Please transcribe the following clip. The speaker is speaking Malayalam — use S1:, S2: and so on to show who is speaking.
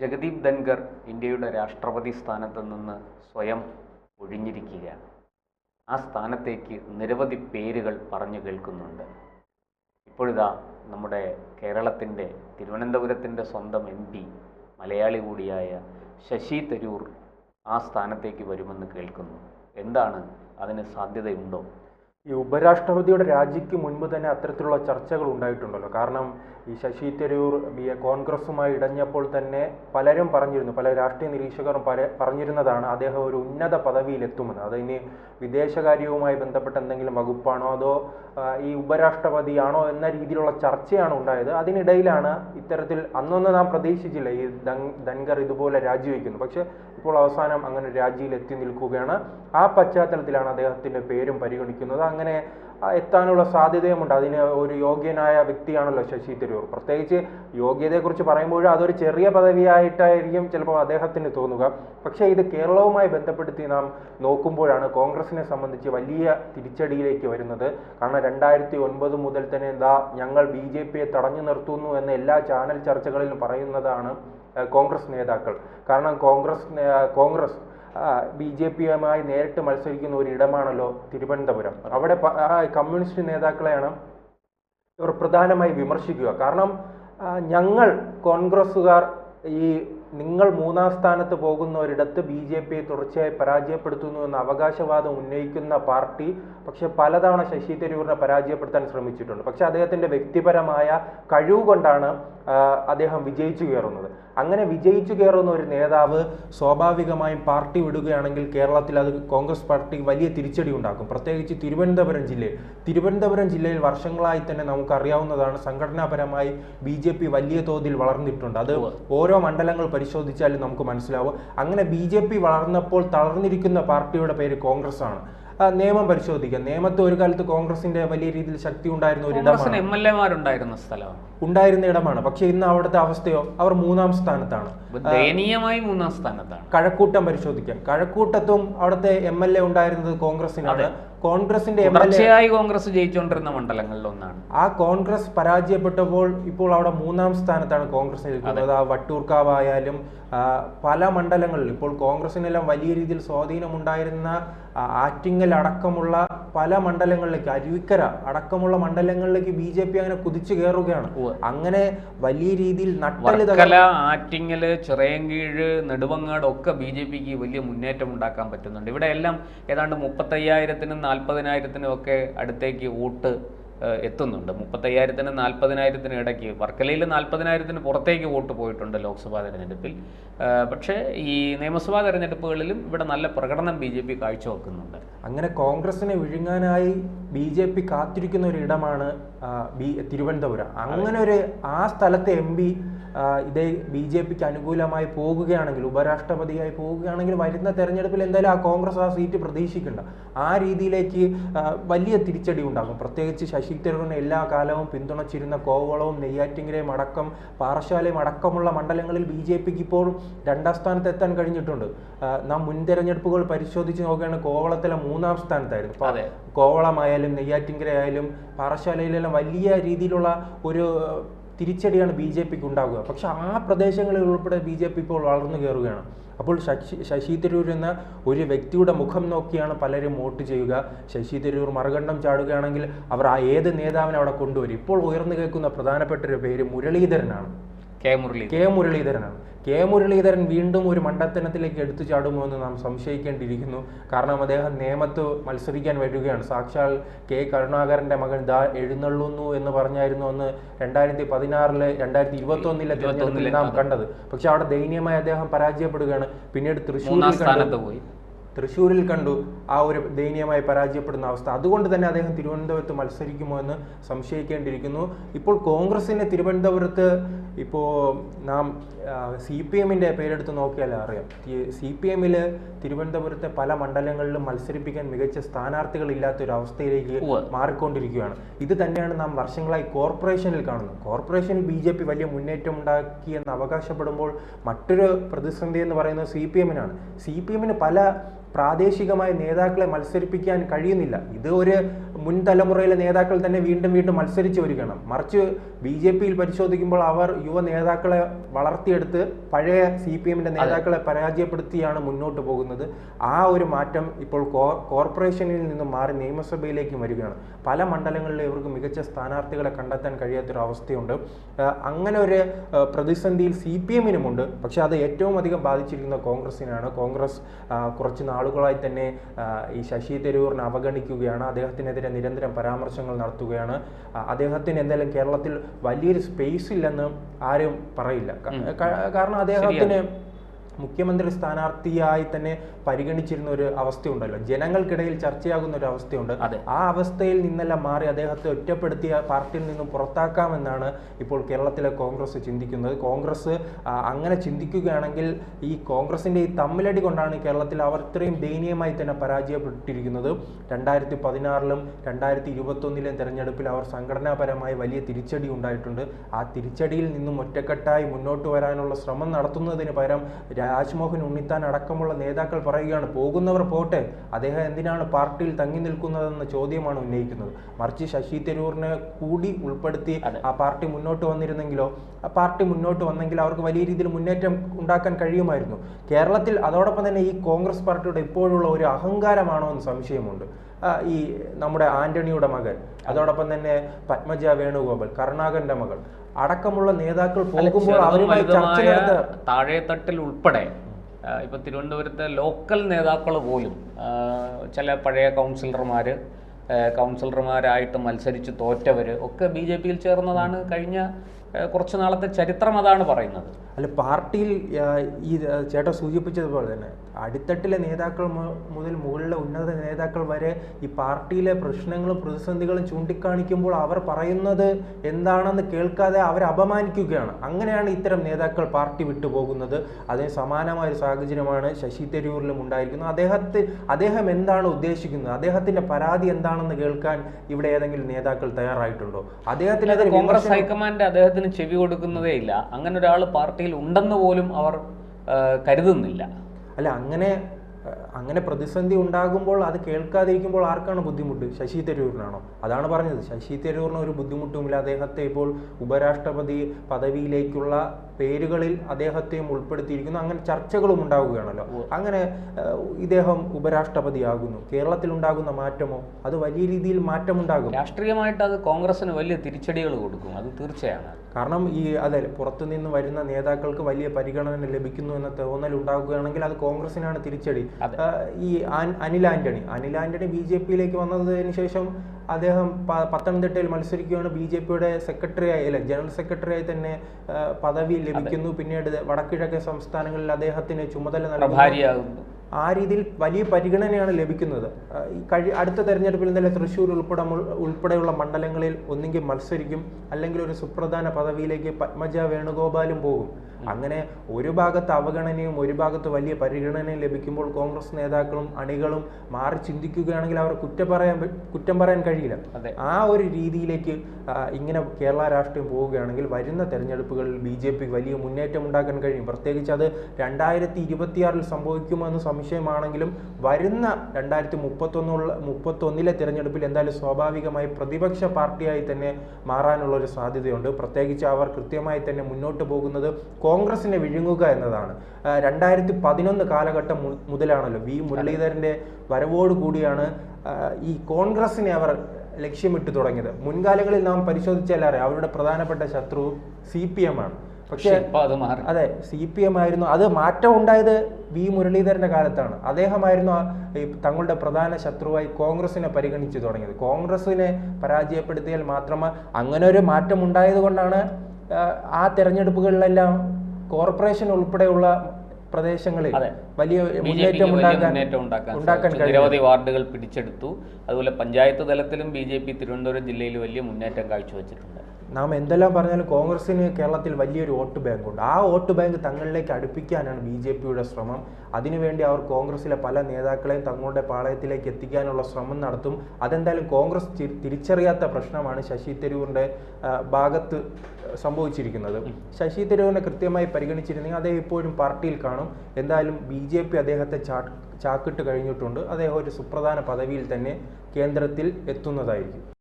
S1: ജഗദീപ് ധൻഖർ ഇന്ത്യയുടെ രാഷ്ട്രപതി സ്ഥാനത്ത് നിന്ന് സ്വയം ഒഴിഞ്ഞിരിക്കുകയാണ്. ആ സ്ഥാനത്തേക്ക് നിരവധി പേരുകൾ പറഞ്ഞു കേൾക്കുന്നുണ്ട്. ഇപ്പോഴിതാ നമ്മുടെ കേരളത്തിന്റെ തിരുവനന്തപുരത്തിന്റെ സ്വന്തം എം പി മലയാളി കൂടിയായ ശശി തരൂർ ആ സ്ഥാനത്തേക്ക് വരുമെന്ന് കേൾക്കുന്നു. എന്താണ് അതിന് സാധ്യതയുണ്ടോ?
S2: ഈ ഉപരാഷ്ട്രപതിയുടെ രാജിക്ക് മുൻപ് തന്നെ അത്തരത്തിലുള്ള ചർച്ചകൾ ഉണ്ടായിട്ടുണ്ടല്ലോ. കാരണം ഈ ശശി തരൂർ ബി കോൺഗ്രസുമായി ഇടഞ്ഞപ്പോൾ തന്നെ പലരും പറഞ്ഞിരുന്നു പല രാഷ്ട്രീയ നിരീക്ഷകരും പല പറഞ്ഞിരുന്നതാണ് അദ്ദേഹം ഒരു ഉന്നത പദവിയിലെത്തുമെന്ന്. അതിന് വിദേശകാര്യവുമായി ബന്ധപ്പെട്ട എന്തെങ്കിലും വകുപ്പാണോ അതോ ഈ ഉപരാഷ്ട്രപതിയാണോ എന്ന രീതിയിലുള്ള ചർച്ചയാണ് ഉണ്ടായത്. അതിനിടയിലാണ് ഇത്തരത്തിൽ അന്നൊന്നും നാം പ്രതീക്ഷിച്ചില്ല. ഈ ധൻഖർ ഇതുപോലെ രാജിവെക്കുന്നു. പക്ഷെ ഇപ്പോൾ അവസാനം അങ്ങനെ രാജിയിൽ എത്തി നിൽക്കുകയാണ്. ആ പശ്ചാത്തലത്തിലാണ് അദ്ദേഹത്തിന്റെ പേരും പരിഗണിക്കുന്നത്. അങ്ങനെ എത്താനുള്ള സാധ്യതയുമുണ്ട്. അതിന് ഒരു യോഗ്യനായ വ്യക്തിയാണല്ലോ ശശി തരൂർ. പ്രത്യേകിച്ച് യോഗ്യതയെക്കുറിച്ച് പറയുമ്പോൾ അതൊരു ചെറിയ പദവിയായിട്ടായിരിക്കും ചിലപ്പോൾ അദ്ദേഹത്തിന് തോന്നുക. പക്ഷേ ഇത് കേരളവുമായി ബന്ധപ്പെടുത്തി നാം നോക്കുമ്പോഴാണ് കോൺഗ്രസിനെ സംബന്ധിച്ച് വലിയ തിരിച്ചടിയിലേക്ക് വരുന്നത്. കാരണം രണ്ടായിരത്തി ഒൻപത് മുതൽ തന്നെ എന്താ ഞങ്ങൾ ബി ജെ പിയെ തടഞ്ഞു നിർത്തുന്നു എന്ന എല്ലാ ചാനൽ ചർച്ചകളിലും പറയുന്നതാണ് കോൺഗ്രസ് നേതാക്കൾ. കാരണം കോൺഗ്രസ് കോൺഗ്രസ് ബി ജെ പിയുമായി നേരിട്ട് മത്സരിക്കുന്ന ഒരു ഇടമാണല്ലോ തിരുവനന്തപുരം. അവിടെ കമ്മ്യൂണിസ്റ്റ് നേതാക്കളെയാണ് ഇവർ പ്രധാനമായി വിമർശിക്കുക. കാരണം ഞങ്ങൾ കോൺഗ്രസ്സുകാർ ഈ നിങ്ങൾ മൂന്നാം സ്ഥാനത്ത് പോകുന്ന ഒരിടത്ത് ബി ജെ പിയെ തുടർച്ചയായി പരാജയപ്പെടുത്തുന്നു എന്ന അവകാശവാദം ഉന്നയിക്കുന്ന പാർട്ടി പക്ഷെ പലതവണ ശശി തരൂരിനെ പരാജയപ്പെടുത്താൻ ശ്രമിച്ചിട്ടുണ്ട്. പക്ഷെ അദ്ദേഹത്തിന്റെ വ്യക്തിപരമായ കഴിവ് കൊണ്ടാണ് അദ്ദേഹം വിജയിച്ചു കയറുന്നത്. അങ്ങനെ വിജയിച്ചു കയറുന്ന ഒരു നേതാവ് സ്വാഭാവികമായും പാർട്ടി വിടുകയാണെങ്കിൽ കേരളത്തിൽ അത് കോൺഗ്രസ് പാർട്ടി വലിയ തിരിച്ചടി ഉണ്ടാക്കും. പ്രത്യേകിച്ച് തിരുവനന്തപുരം ജില്ലയിൽ. തിരുവനന്തപുരം ജില്ലയിൽ വർഷങ്ങളായി തന്നെ നമുക്കറിയാവുന്നതാണ് സംഘടനാപരമായി ബി ജെ പി വലിയ തോതിൽ വളർന്നിട്ടുണ്ട്. അത് ഓരോ മണ്ഡലങ്ങൾ പരിശോധിച്ചാലും നമുക്ക് മനസ്സിലാവും അങ്ങനെ ബി ജെ പി വളർന്നപ്പോൾ തളർന്നിരിക്കുന്ന പാർട്ടിയുടെ പേര് കോൺഗ്രസ് ആണ് നിയമം പരിശോധിക്കാം. നിയമത്തെ ഒരു കാലത്ത് കോൺഗ്രസിന്റെ വലിയ രീതിയിൽ ശക്തി ഉണ്ടായിരുന്ന ഒരു ഇടമാണ്.
S1: എം എൽ എമാരുണ്ടായിരുന്ന സ്ഥലമാണ്.
S2: ഉണ്ടായിരുന്ന ഇടമാണ്. പക്ഷെ ഇന്ന് അവിടുത്തെ അവസ്ഥയോ അവർ മൂന്നാം സ്ഥാനത്താണ്.
S1: ദയനീയമായി മൂന്നാം സ്ഥാനത്താണ്.
S2: കഴക്കൂട്ടം പരിശോധിക്കാം. കഴക്കൂട്ടത്തും അവിടുത്തെ എം എൽ എ ഉണ്ടായിരുന്നത് കോൺഗ്രസിനാണ്. കോൺഗ്രസിന്റെ
S1: തുടർച്ചയായി കോൺഗ്രസ് ജയിച്ചുകൊണ്ടിരുന്ന മണ്ഡലങ്ങളിൽ ഒന്നാണ്.
S2: ആ കോൺഗ്രസ് പരാജയപ്പെട്ടപ്പോൾ ഇപ്പോൾ അവിടെ മൂന്നാം സ്ഥാനത്താണ് കോൺഗ്രസ് നിൽക്കുന്നത്. ആ വട്ടൂർക്കാവായാലും ആയാലും പല മണ്ഡലങ്ങളിൽ ഇപ്പോൾ കോൺഗ്രസിനെല്ലാം വലിയ രീതിയിൽ സ്വാധീനമുണ്ടായിരുന്ന ആറ്റിങ്ങൽ അടക്കമുള്ള പല മണ്ഡലങ്ങളിലേക്ക് അരുവിക്കര അടക്കമുള്ള മണ്ഡലങ്ങളിലേക്ക് ബി ജെ പി അങ്ങനെ കുതിച്ചു കയറുകയാണ്. അങ്ങനെ വലിയ രീതിയിൽ
S1: നട്ടൽ ആറ്റിങ്ങൽ ചിറയൻകീഴ് നെടുവങ്ങാട് ഒക്കെ ബി ജെ പിക്ക് വലിയ മുന്നേറ്റം ഉണ്ടാക്കാൻ പറ്റുന്നുണ്ട്. ഇവിടെ എല്ലാം ഏതാണ്ട് മുപ്പത്തയ്യായിരത്തിനും നാൽപ്പതിനായിരത്തിനും ഒക്കെ അടുത്തേക്ക് വോട്ട് എത്തുന്നുണ്ട്. മുപ്പത്തയ്യായിരത്തിന് നാൽപ്പതിനായിരത്തിന് ഇടയ്ക്ക് വർക്കലയിൽ നാൽപ്പതിനായിരത്തിന് പുറത്തേക്ക് വോട്ട് പോയിട്ടുണ്ട് ലോക്സഭാ തെരഞ്ഞെടുപ്പിൽ. പക്ഷേ ഈ നിയമസഭാ തെരഞ്ഞെടുപ്പുകളിലും ഇവിടെ നല്ല പ്രകടനം ബി ജെ പി കാഴ്ചവെക്കുന്നുണ്ട്.
S2: അങ്ങനെ കോൺഗ്രസിനെ വിഴുങ്ങാനായി ബി ജെ പി കാത്തിരിക്കുന്ന ഒരു ഇടമാണ് ബി തിരുവനന്തപുരം. അങ്ങനെ ഒരു ആ സ്ഥലത്തെ എം പി ഇതേ ബി ജെ പിക്ക് അനുകൂലമായി പോകുകയാണെങ്കിൽ ഉപരാഷ്ട്രപതിയായി പോകുകയാണെങ്കിൽ വരുന്ന തെരഞ്ഞെടുപ്പിൽ എന്തായാലും ആ കോൺഗ്രസ് ആ സീറ്റ് പ്രതീക്ഷിക്കണ്ട. ആ രീതിയിലേക്ക് വലിയ തിരിച്ചടി ഉണ്ടാകും. പ്രത്യേകിച്ച് ശശി തരൂരിനെ എല്ലാ കാലവും പിന്തുണച്ചിരുന്ന കോവളവും നെയ്യാറ്റിങ്കരയും അടക്കം പാറശാലയും അടക്കമുള്ള മണ്ഡലങ്ങളിൽ ബി ജെ പിക്ക് ഇപ്പോൾ രണ്ടാം സ്ഥാനത്ത് എത്താൻ കഴിഞ്ഞിട്ടുണ്ട് നാം മുൻ തെരഞ്ഞെടുപ്പുകൾ പരിശോധിച്ച് നോക്കുകയാണ് കോവളത്തിലെ മൂന്നാം സ്ഥാനത്തായിരുന്നു.
S1: അതെ.
S2: കോവളമായാലും നെയ്യാറ്റിങ്കര ആയാലും പാറശാലയിലെല്ലാം വലിയ രീതിയിലുള്ള ഒരു തിരിച്ചടിയാണ് ബി ജെ പിക്ക് ഉണ്ടാകുക പക്ഷെ ആ പ്രദേശങ്ങളിൽ ഉൾപ്പെടെ ബി ജെ പി ഇപ്പോൾ വളർന്നു കയറുകയാണ്. അപ്പോൾ ശശി ശശി തരൂർ എന്ന ഒരു വ്യക്തിയുടെ മുഖം നോക്കിയാണ് പലരും വോട്ട് ചെയ്യുക. ശശി തരൂർ മറുകണ്ഠം ചാടുകയാണെങ്കിൽ അവർ ആ ഏത് നേതാവിനെ അവിടെ കൊണ്ടുവരും? ഇപ്പോൾ ഉയർന്നു കേൾക്കുന്ന പ്രധാനപ്പെട്ട ഒരു പേര് മുരളീധരനാണ്.
S1: കെ മുരളി
S2: കെ മുരളീധരനാണ്. കെ മുരളീധരൻ വീണ്ടും ഒരു മണ്ടത്തനത്തിലേക്ക് എടുത്തു ചാടുമോ എന്ന് നാം സംശയിക്കേണ്ടിയിരിക്കുന്നു. കാരണം അദ്ദേഹം നേമത്ത് മത്സരിക്കാൻ വരികയാണ്. സാക്ഷാൽ കെ കരുണാകരന്റെ മകൻ ദാ എഴുന്നള്ളുന്നു എന്ന് പറഞ്ഞായിരുന്നു അന്ന് രണ്ടായിരത്തി പതിനാറിൽ രണ്ടായിരത്തി ഇരുപത്തി ഒന്നിലെ തെരഞ്ഞെടുപ്പിൽ നാം കണ്ടത്. പക്ഷെ അവിടെ ദയനീയമായി അദ്ദേഹം പരാജയപ്പെടുകയാണ്. പിന്നീട്
S1: തൃശ്ശൂർ പോയി.
S2: തൃശ്ശൂരിൽ കണ്ടു ആ ഒരു ദയനീയമായി പരാജയപ്പെടുന്ന അവസ്ഥ. അതുകൊണ്ട് തന്നെ അദ്ദേഹം തിരുവനന്തപുരത്ത് മത്സരിക്കുമോ എന്ന് സംശയിക്കേണ്ടിയിരിക്കുന്നു. ഇപ്പോൾ കോൺഗ്രസിന്റെ തിരുവനന്തപുരത്ത് ഇപ്പോൾ നാം സി പി എമ്മിന്റെ പേരെടുത്ത് നോക്കിയാൽ അറിയാം. സി പി എമ്മിൽ തിരുവനന്തപുരത്തെ പല മണ്ഡലങ്ങളിലും മത്സരിപ്പിക്കാൻ മികച്ച സ്ഥാനാർത്ഥികൾ ഒരു അവസ്ഥയിലേക്ക് മാറിക്കൊണ്ടിരിക്കുകയാണ്. ഇത് തന്നെയാണ് നാം വർഷങ്ങളായി കോർപ്പറേഷനിൽ കാണുന്നത്. കോർപ്പറേഷനിൽ ബി ജെ പി വലിയ മുന്നേറ്റം ഉണ്ടാക്കിയെന്ന് അവകാശപ്പെടുമ്പോൾ മറ്റൊരു പ്രതിസന്ധി എന്ന് പറയുന്നത് സി പി എമ്മിനാണ്. സി പി എമ്മിന് പല പ്രാദേശികമായ നേതാക്കളെ മത്സരിപ്പിക്കാൻ കഴിയുന്നില്ല. ഇത് ഒരു മുൻ തലമുറയിലെ നേതാക്കൾ തന്നെ വീണ്ടും വീണ്ടും മത്സരിച്ച് വരികയാണ്. മറിച്ച് ബി ജെ പിയിൽ പരിശോധിക്കുമ്പോൾ അവർ യുവ നേതാക്കളെ വളർത്തിയെടുത്ത് പഴയ സി പി എമ്മിന്റെ നേതാക്കളെ പരാജയപ്പെടുത്തിയാണ് മുന്നോട്ട് പോകുന്നത്. ആ ഒരു മാറ്റം ഇപ്പോൾ കോർപ്പറേഷനിൽ നിന്നും മാറി നിയമസഭയിലേക്കും വരികയാണ്. പല മണ്ഡലങ്ങളിലും ഇവർക്ക് മികച്ച സ്ഥാനാർത്ഥികളെ കണ്ടെത്താൻ കഴിയാത്തൊരു അവസ്ഥയുണ്ട്. അങ്ങനെ ഒരു പ്രതിസന്ധിയിൽ സി പി എമ്മിനുമുണ്ട്. പക്ഷെ അത് ഏറ്റവും അധികം ബാധിച്ചിരിക്കുന്ന കോൺഗ്രസിനാണ് കോൺഗ്രസ് കുറച്ച് നാളുകളായി തന്നെ ഈ ശശി തരൂറിനെ അവഗണിക്കുകയാണ്. അദ്ദേഹത്തിനെതിരെ നിരന്തരം പരാമർശങ്ങൾ നടത്തുകയാണ്. അദ്ദേഹത്തിന് എന്തായാലും കേരളത്തിൽ വലിയൊരു സ്പേസ് ഇല്ലെന്ന് ആരും പറയില്ല. കാരണം അദ്ദേഹത്തിന് മുഖ്യമന്ത്രി സ്ഥാനാർത്ഥിയായി തന്നെ പരിഗണിച്ചിരുന്ന ഒരു അവസ്ഥയുണ്ടല്ലോ. ജനങ്ങൾക്കിടയിൽ ചർച്ചയാകുന്ന ഒരു അവസ്ഥയുണ്ട്.
S1: അതെ.
S2: ആ അവസ്ഥയിൽ നിന്നെല്ലാം മാറി അദ്ദേഹത്തെ ഒറ്റപ്പെടുത്തിയ പാർട്ടിയിൽ നിന്നും പുറത്താക്കാമെന്നാണ് ഇപ്പോൾ കേരളത്തിലെ കോൺഗ്രസ് ചിന്തിക്കുന്നത്. കോൺഗ്രസ് അങ്ങനെ ചിന്തിക്കുകയാണെങ്കിൽ ഈ കോൺഗ്രസിന്റെ ഈ തമ്മിലടി കൊണ്ടാണ് കേരളത്തിൽ അവർ ഇത്രയും ദയനീയമായി തന്നെ പരാജയപ്പെട്ടിരിക്കുന്നത്. രണ്ടായിരത്തി പതിനാറിലും രണ്ടായിരത്തി ഇരുപത്തൊന്നിലെയും തെരഞ്ഞെടുപ്പിൽ അവർ സംഘടനാപരമായി വലിയ തിരിച്ചടി ഉണ്ടായിട്ടുണ്ട്. ആ തിരിച്ചടിയിൽ നിന്നും ഒറ്റക്കെട്ടായി മുന്നോട്ട് വരാനുള്ള ശ്രമം നടത്തുന്നതിന് പകരം രാജ്മോഹൻ ഉണ്ണിത്താൻ അടക്കമുള്ള നേതാക്കൾ പറയുകയാണ് പോകുന്നവർ പോട്ടെ അദ്ദേഹം എന്തിനാണ് പാർട്ടിയിൽ തങ്ങി നിൽക്കുന്നതെന്ന ചോദ്യമാണ് ഉന്നയിക്കുന്നത്. മറിച്ച് ശശി തരൂറിനെ കൂടി ഉൾപ്പെടുത്തി ആ പാർട്ടി മുന്നോട്ട് വന്നിരുന്നെങ്കിലോ ആ പാർട്ടി മുന്നോട്ട് വന്നെങ്കിൽ അവർക്ക് വലിയ രീതിയിൽ മുന്നേറ്റം ഉണ്ടാക്കാൻ കഴിയുമായിരുന്നു. കേരളത്തിൽ അതോടൊപ്പം തന്നെ ഈ കോൺഗ്രസ് പാർട്ടിയുടെ ഇപ്പോഴുള്ള ഒരു അഹങ്കാരമാണോ എന്ന് സംശയമുണ്ട്. ഈ നമ്മുടെ ആന്റണിയുടെ മകൻ അതോടൊപ്പം തന്നെ പത്മജ വേണുഗോപാൽ കരുണാകരന്റെ മകൾ. അടക്കമുള്ള നേതാക്കൾ പോകുമ്പോൾ അവരുമായി ചർച്ച
S1: താഴെത്തട്ടിൽ ഉൾപ്പെടെ ഇപ്പൊ തിരുവനന്തപുരത്തെ ലോക്കൽ നേതാക്കൾ പോലും ചില പഴയ കൗൺസിലർമാര് കൗൺസിലർമാരായിട്ട് മത്സരിച്ച് തോറ്റവർ ഒക്കെ ബി ജെ പിയിൽ ചേർന്നതാണ് കഴിഞ്ഞ കുറച്ച് നാളത്തെ ചരിത്രം അതാണ് പറയുന്നത്.
S2: അല്ല പാർട്ടിയിൽ ഈ ചേട്ടൻ സൂചിപ്പിച്ചതുപോലെ തന്നെ അടിത്തട്ടിലെ നേതാക്കൾ മുതൽ മുകളിലെ ഉന്നത നേതാക്കൾ വരെ ഈ പാർട്ടിയിലെ പ്രശ്നങ്ങളും പ്രതിസന്ധികളും ചൂണ്ടിക്കാണിക്കുമ്പോൾ അവർ പറയുന്നത് എന്താണെന്ന് കേൾക്കാതെ അവരെ അപമാനിക്കുകയാണ്. അങ്ങനെയാണ് ഇത്തരം നേതാക്കൾ പാർട്ടി വിട്ടുപോകുന്നത് അതിന് സമാനമായ ഒരു സാഹചര്യമാണ് ശശി തരൂരിലും ഉണ്ടായിരിക്കുന്നത്. അദ്ദേഹത്തെ അദ്ദേഹം എന്താണ് ഉദ്ദേശിക്കുന്നത്? അദ്ദേഹത്തിന്റെ പരാതി എന്താണെന്ന് കേൾക്കാൻ ഇവിടെ ഏതെങ്കിലും നേതാക്കൾ തയ്യാറായിട്ടുണ്ടോ? അദ്ദേഹത്തിന്
S1: കോൺഗ്രസ് ഹൈക്കമാൻഡ് അദ്ദേഹത്തിന് ചെവി കൊടുക്കുന്നതേ ഇല്ല അങ്ങനെ ഒരാൾ പാർട്ടിയിൽ ഉണ്ടെന്ന് പോലും അവർ കരുതുന്നില്ല.
S2: അല്ല അങ്ങനെ അങ്ങനെ പ്രതിസന്ധി ഉണ്ടാകുമ്പോൾ അത് കേൾക്കാതിരിക്കുമ്പോൾ ആർക്കാണ് ബുദ്ധിമുട്ട്? ശശി തരൂരിനാണോ? അതാണ് പറഞ്ഞത്. ശശി തരൂരിന് ഒരു ബുദ്ധിമുട്ടുമില്ല. അദ്ദേഹത്തെ ഇപ്പോൾ ഉപരാഷ്ട്രപതി പദവിയിലേക്കുള്ള പേരുകളിൽ അദ്ദേഹത്തെയും ഉൾപ്പെടുത്തിയിരിക്കുന്നു. അങ്ങനെ ചർച്ചകളും ഉണ്ടാവുകയാണല്ലോ. അങ്ങനെ ഇദ്ദേഹം ഉപരാഷ്ട്രപതിയാകുന്നു. കേരളത്തിൽ ഉണ്ടാകുന്ന മാറ്റമോ? അത് വലിയ രീതിയിൽ മാറ്റമുണ്ടാകും.
S1: രാഷ്ട്രീയമായിട്ട് അത് കോൺഗ്രസിന് വലിയ തിരിച്ചടികൾ കൊടുക്കും. അത് തീർച്ചയാണ്.
S2: കാരണം ഈ അതെ പുറത്തുനിന്ന് വരുന്ന നേതാക്കൾക്ക് വലിയ പരിഗണന ലഭിക്കുന്നു എന്ന തോന്നൽ ഉണ്ടാകുകയാണെങ്കിൽ അത് കോൺഗ്രസിനാണ് തിരിച്ചടി. ഈ അനിൽ ആന്റണി. അനിൽ ആന്റണി ബി ജെ പിയിലേക്ക് വന്നതിന് ശേഷം അദ്ദേഹം പത്തനംതിട്ടയിൽ മത്സരിക്കുകയാണ്. ബി ജെ പിയുടെ സെക്രട്ടറി ആയി അല്ലെ ജനറൽ സെക്രട്ടറി ആയി തന്നെ പദവി ലഭിക്കുന്നു. പിന്നീട് വടക്കിഴക്കൻ സംസ്ഥാനങ്ങളിൽ അദ്ദേഹത്തിന് ചുമതല നൽകുന്നു. ആ രീതിയിൽ വലിയ പരിഗണനയാണ് ലഭിക്കുന്നത്. കഴി അടുത്ത തെരഞ്ഞെടുപ്പിൽ തന്നെ തൃശ്ശൂർ ഉൾപ്പെടെ ഉൾപ്പെടെയുള്ള മണ്ഡലങ്ങളിൽ ഒന്നെങ്കിൽ മത്സരിക്കും അല്ലെങ്കിൽ ഒരു സുപ്രധാന പദവിയിലേക്ക് പത്മജ വേണുഗോപാലും പോകും. അങ്ങനെ ഒരു ഭാഗത്ത് അവഗണനയും ഒരു ഭാഗത്ത് വലിയ പരിഗണനയും ലഭിക്കുമ്പോൾ കോൺഗ്രസ് നേതാക്കളും അണികളും മാറി ചിന്തിക്കുകയാണെങ്കിൽ അവർ കുറ്റം പറയാൻ കുറ്റം പറയാൻ കഴിയില്ല.
S1: അതെ.
S2: ആ ഒരു രീതിയിലേക്ക് ഇങ്ങനെ കേരള രാഷ്ട്രീയം പോവുകയാണെങ്കിൽ വരുന്ന തെരഞ്ഞെടുപ്പുകളിൽ ബി ജെ പി വലിയ മുന്നേറ്റം ഉണ്ടാക്കാൻ കഴിയും. പ്രത്യേകിച്ച് അത് രണ്ടായിരത്തി ഇരുപത്തിയാറിൽ സംഭവിക്കുമോ എന്ന് സംശയമാണെങ്കിലും വരുന്ന രണ്ടായിരത്തി മുപ്പത്തൊന്നുള്ള മുപ്പത്തൊന്നിലെ തിരഞ്ഞെടുപ്പിൽ എന്തായാലും സ്വാഭാവികമായി പ്രതിപക്ഷ പാർട്ടിയായി തന്നെ മാറാനുള്ള ഒരു സാധ്യതയുണ്ട്. പ്രത്യേകിച്ച് അവർ കൃത്യമായി തന്നെ മുന്നോട്ട് പോകുന്നത് കോൺഗ്രസിനെ വിഴുങ്ങുക എന്നതാണ്. രണ്ടായിരത്തി പതിനൊന്ന് കാലഘട്ടം മുതലാണല്ലോ. വി. മുരളീധരന്റെ വരവോട് കൂടിയാണ് ഈ കോൺഗ്രസിനെ അവർ ലക്ഷ്യമിട്ട് തുടങ്ങിയത്. മുൻകാലങ്ങളിൽ നാം പരിശോധിച്ചാൽ അറിയാം അവരുടെ പ്രധാനപ്പെട്ട ശത്രു സി പി എം ആണ്.
S1: പക്ഷെ അത്
S2: സി പി എം ആയിരുന്നു. അത് മാറ്റം ഉണ്ടായത് വി. മുരളീധരന്റെ കാലത്താണ്. അദ്ദേഹമായിരുന്നു തങ്ങളുടെ പ്രധാന ശത്രുവായി കോൺഗ്രസിനെ പരിഗണിച്ചു തുടങ്ങിയത്. കോൺഗ്രസിനെ പരാജയപ്പെടുത്തിയാൽ മാത്രമേ അങ്ങനെ ഒരു മാറ്റം ഉണ്ടായത് കൊണ്ടാണ് ആ തെരഞ്ഞെടുപ്പുകളിലെല്ലാം കോർപ്പറേഷൻ ഉൾപ്പെടെയുള്ള പ്രദേശങ്ങളിൽ. വലിയ മുന്നേറ്റം ഉണ്ടാക്കാൻ
S1: നിരവധി വാർഡുകൾ പിടിച്ചെടുത്തു. അതുപോലെ പഞ്ചായത്ത് തലത്തിലും ബി ജെ പി തിരുവനന്തപുരം ജില്ലയിൽ വലിയ മുന്നേറ്റം കാഴ്ചവെച്ചിട്ടുണ്ട്.
S2: നാം എന്തെല്ലാം പറഞ്ഞാലും കോൺഗ്രസിന് കേരളത്തിൽ വലിയൊരു വോട്ട് ബാങ്ക് ഉണ്ട്. ആ വോട്ട് ബാങ്ക് തങ്ങളിലേക്ക് അടുപ്പിക്കാനാണ് ബി ജെ പിയുടെ ശ്രമം. അതിനുവേണ്ടി അവർ കോൺഗ്രസിലെ പല നേതാക്കളെയും തങ്ങളുടെ പാളയത്തിലേക്ക് എത്തിക്കാനുള്ള ശ്രമം നടത്തും. അതെന്തായാലും കോൺഗ്രസ് തിരിച്ചറിയാത്ത പ്രശ്നമാണ് ശശി തരൂറിന്റെ ഭാഗത്ത് സംഭവിച്ചിരിക്കുന്നത്. ശശി തരൂരിനെ കൃത്യമായി പരിഗണിച്ചിരുന്നെങ്കിൽ അദ്ദേഹം ഇപ്പോഴും പാർട്ടിയിൽ കാണും. എന്തായാലും ബി ജെ പി അദ്ദേഹത്തെ ചാ ചാക്കിട്ട് കഴിഞ്ഞിട്ടുണ്ട്. അദ്ദേഹം ഒരു സുപ്രധാന പദവിയിൽ തന്നെ കേന്ദ്രത്തിൽ എത്തുന്നതായിരിക്കും.